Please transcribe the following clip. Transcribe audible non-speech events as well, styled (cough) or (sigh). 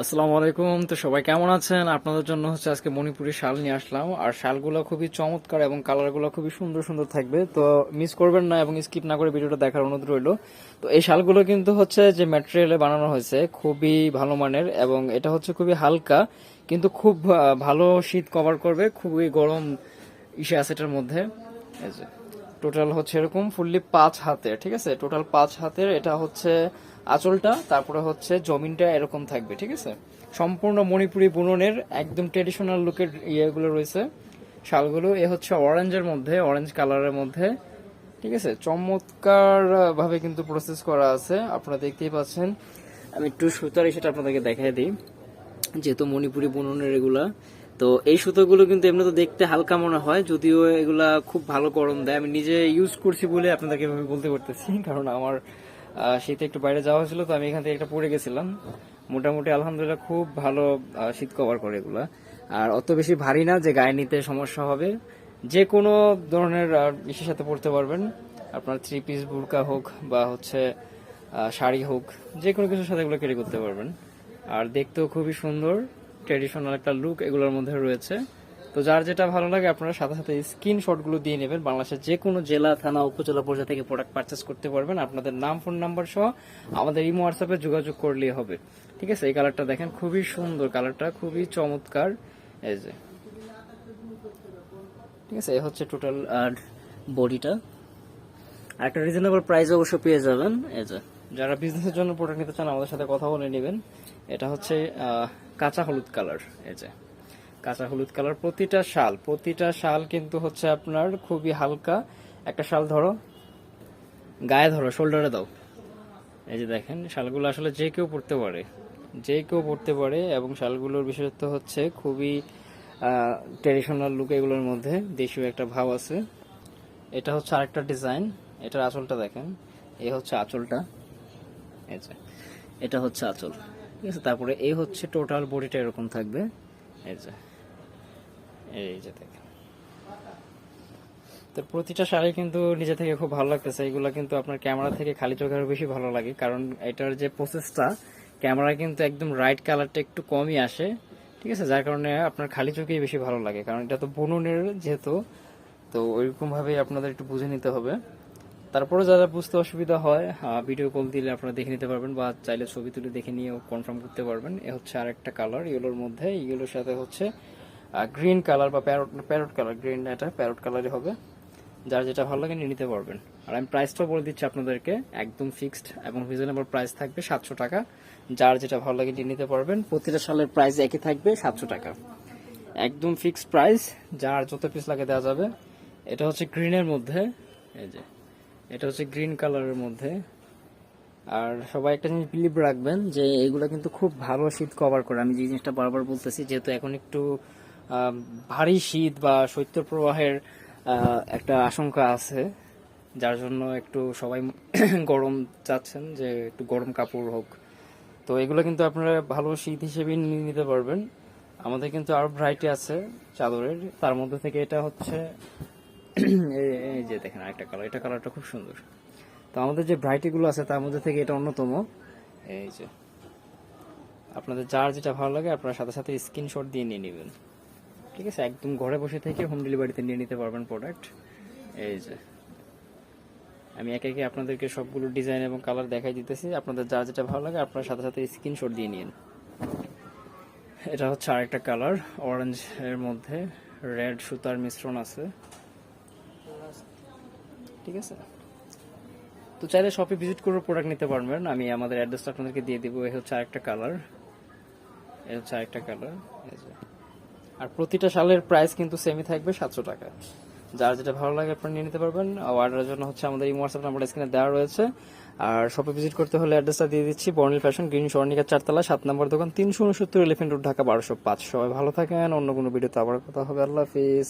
আসসালামু আলাইকুম। তো সবাই কেমন আছেন? আপনাদের জন্য হচ্ছে আজকে মণিপুরি শাল নিয়ে আসলাম। আর শালগুলো খুবই চমৎকার এবং কালারগুলো খুবই সুন্দর সুন্দর থাকবে। তো মিস করবেন না এবং স্কিপ না করে ভিডিওটা দেখার অনুরোধ রইল। তো এই শালগুলো কিন্তু হচ্ছে যে ম্যাটেরিয়ালে বানানো হয়েছে, খুবই ভালো মানের এবং এটা হচ্ছে খুবই হালকা, কিন্তু খুব ভালো শীত কভার করবে। খুবই গরম ইসে আছে এটার মধ্যে। এই যে। টোটাল হচ্ছে এরকম ফুললি পাঁচ হাতের, ঠিক আছে? টোটাল পাঁচ হাতের, এটা হচ্ছে আঁচলটা, তারপরে হচ্ছে জমিনটা এরকম থাকবে, ঠিক আছে? সম্পূর্ণ মণিপুরি বুননের একদম ট্রেডিশনাল লুকের ইয়েগুলো রয়েছে। শালগুলো, এ হচ্ছে অরেঞ্জের মধ্যে অরেঞ্জ কালারের মধ্যে, ঠিক আছে? চমৎকার ভাবে কিন্তু প্রসেস করা আছে, আপনারা দেখতেই পাচ্ছেন। আমি একটু সুতার সেটা আপনাদেরকে দেখাই দিই। যেহেতু মণিপুরি বুননের এগুলা তো এই সুতোগুলো কিন্তু এমনি তো দেখতে হালকা মনে হয়, যদিও এগুলা খুব ভালো গরম দেয়। আমি নিজে ইউজ করছি বলে আপনাদেরকে আমি বলতে পারতেছি, কারণ আমার শীতে একটু বাইরে যাওয়া হয়েছিল, তো আমি এখান থেকে একটা পরে গেছিলাম। মোটামুটি আলহামদুলিল্লাহ খুব ভালো শীত কভার করে এগুলা। আর অত বেশি ভারী না যে গায়ে নিতে সমস্যা হবে। যে কোনো ধরনের ইসের সাথে পড়তে পারবেন। আপনার থ্রি পিস বুরকা হোক বা হচ্ছে শাড়ি হোক, যে কোনো কিছুর সাথে এগুলো ক্যারি করতে পারবেন। আর দেখতেও খুবই সুন্দর। ট্রেডিশনাল একটা লুক এগুলোর মধ্যে রয়েছে। তো যার যেটা ভালো লাগে, আপনারা সাথে সাথে স্ক্রিনগুলো দিয়ে নেবেন। বাংলাদেশের যে কোনো জেলা, থানা, উপজেলা পর্যায়ে থেকে প্রোডাক্ট পারচেস করতে পারবেন। আপনাদের নাম ফোন নাম্বার সহ আমাদের ইমো হোয়াটসঅ্যাপে যোগাযোগ করলেই হবে। ঠিক আছে? এই কালারটা দেখেন, খুবই সুন্দর কালারটা খুবই চমৎকার। এই যে। ঠিক আছে? এই হচ্ছে টোটাল বডিটা আর একটা রিজনেবল প্রাইস অবশ্য পেয়ে যাবেন। এই যে। যারা বিজনেসের জন্য প্রোডাক্ট নিতে চান, আমাদের সাথে কথা বলে নেবেন। এটা হচ্ছে কাঁচা হলুদ কালার এই যে। কাঁচা হলুদ কালার প্রতিটা শাল প্রতিটা শাল কিন্তু হচ্ছে আপনার খুবই হালকা। একটা শাল ধরো, গায়ে ধরো শোল্ডারে দাও। এই যে দেখেন, শালগুলো আসলে যে কেউ পড়তে পারে। যে কেউ পড়তে পারে এবং শালগুলোর বিশেষত্ব হচ্ছে খুবই ট্রেডিশনাল লুক এগুলোর মধ্যে দেশীয় একটা ভাব আছে। এটা হচ্ছে আরেকটা ডিজাইন এটার আঁচলটা দেখেন। এই হচ্ছে আঁচলটা। যে এটা হচ্ছে আঁচল। ঠিক আছে, তারপরে এই হচ্ছে টোটাল বডিটা এরকম থাকবে। এই যে এই যে দেখেন। তো প্রতিটা শাড়ি কিন্তু নিজে থেকে খুব ভালো লাগতেছে। এগুলো কিন্তু আপনার ক্যামেরা থেকে খালি চোখে আরও বেশি ভালো লাগে। কারণ এটার যে প্রসেসটা ক্যামেরা কিন্তু একদম রাইট কালারটা একটু কমই আসে। ঠিক আছে, যার কারণে আপনার খালি চোখেই বেশি ভালো লাগে। কারণ এটা তো বুননের যেহেতু, তো ওইরকম ভাবে আপনাদের একটু বুঝে নিতে হবে। তারপরে যারা বুঝতে অসুবিধা হয় ভিডিও কল দিলে আপনারা দেখে নিতে পারবেন বা চাইলে ছবি তুলে দেখে নিয়েও কনফার্ম করতে পারবেন। এ হচ্ছে আরেকটা কালার ইয়েলোর মধ্যে। ইয়েলোর সাথে হচ্ছে গ্রিন কালার বা প্যারট প্যারট কালার গ্রিন এটা প্যারট কালারই হবে। যার যেটা ভালো লাগে নিয়ে নিতে পারবেন। আর আমি প্রাইসটাও বলে দিচ্ছি আপনাদেরকে, একদম ফিক্সড এবং রিজনেবল প্রাইস থাকবে সাতশো টাকা। যার যেটা ভালো লাগে নিয়ে নিতে পারবেন, প্রতিটা সালের প্রাইস একই থাকবে সাতশো টাকা। একদম ফিক্সড প্রাইস যার যত পিস লাগে দেওয়া যাবে। এটা হচ্ছে গ্রিনের মধ্যে, এই যে এটা হচ্ছে গ্রিন কালারের মধ্যে। আর সবাই একটা জিনিস বিলিভ রাখবেন যে এগুলো কিন্তু খুব ভালো শীত কভার করে। আমি যে জিনিসটা বারবার বলতেছি, যেহেতু এখন একটু ভারী শীত বা শৈত্য প্রবাহের একটা আশঙ্কা আছে, যার জন্য একটু সবাই (coughs) গরম চাচ্ছেন যে একটু গরম কাপড় হোক। তো এগুলো কিন্তু আপনারা ভালো শীত হিসেবে নিয়ে নিতে পারবেন। আমাদের কিন্তু আরও ভ্যারাইটি আছে চাদরের। তার মধ্যে থেকে এটা হচ্ছে এই- যে দেখেন আরেকটা কালার এটা কালারটা খুব সুন্দর। তো আমাদের যে ভ্যারাইটি গুলো আছে, তার মধ্যে থেকে এটা অন্যতম। এই যে, আপনাদের যার যেটা ভালো লাগে, আপনারা সাথে সাথে স্ক্রিনশট দিয়ে নিয়ে নেবেন। ঠিক আছে? একদম ঘরে বসে থেকে হোম ডেলিভারিতে নিয়ে নিতে পারবেন প্রোডাক্ট এই যে, আমি একে একে আপনাদেরকে সবগুলো ডিজাইন এবং কালার দেখাই দিতেছি। আপনাদের যা যেটা ভালো লাগে, আপনারা সাথে সাথে স্ক্রিনশট দিয়ে নিন। এটা হচ্ছে আরেকটা কালার অরেঞ্জ এর মধ্যে রেড সুতার মিশ্রণ আছে। ঠিক আছে? তো চাইলে শপে ভিজিট করে প্রোডাক্ট নিতে পারবেন। আমি আমাদের অ্যাড্রেসটা আপনাদেরকে দিয়ে দিব। এই হচ্ছে আরেকটা কালার এই হচ্ছে আরেকটা কালার আর প্রতিটা শালের প্রাইস কিন্তু সেমই থাকবে সাতশো টাকা। যার যেটা ভালো লাগে আপনারা নিয়ে নিতে পারবেন। অর্ডারের জন্য হচ্ছে আমাদের এই হোয়াটসঅ্যাপ নাম্বার স্ক্রিনে দেওয়া রয়েছে। আর শপে ভিজিট করতে হলে অ্যাড্রেসটা দিয়ে দিচ্ছি। বর্নিল ফ্যাশন গ্রিন স্বর্ণিকা চারতলা, সাত নম্বর দোকান, তিনশো উনসত্তর এলিফেন্ট রোড ঢাকা, বারোশো পাঁচ সবাই ভালো থাকেন। অন্য কোনো ভিডিওতে আবার কথা হবে। আল্লাহ হাফিজ।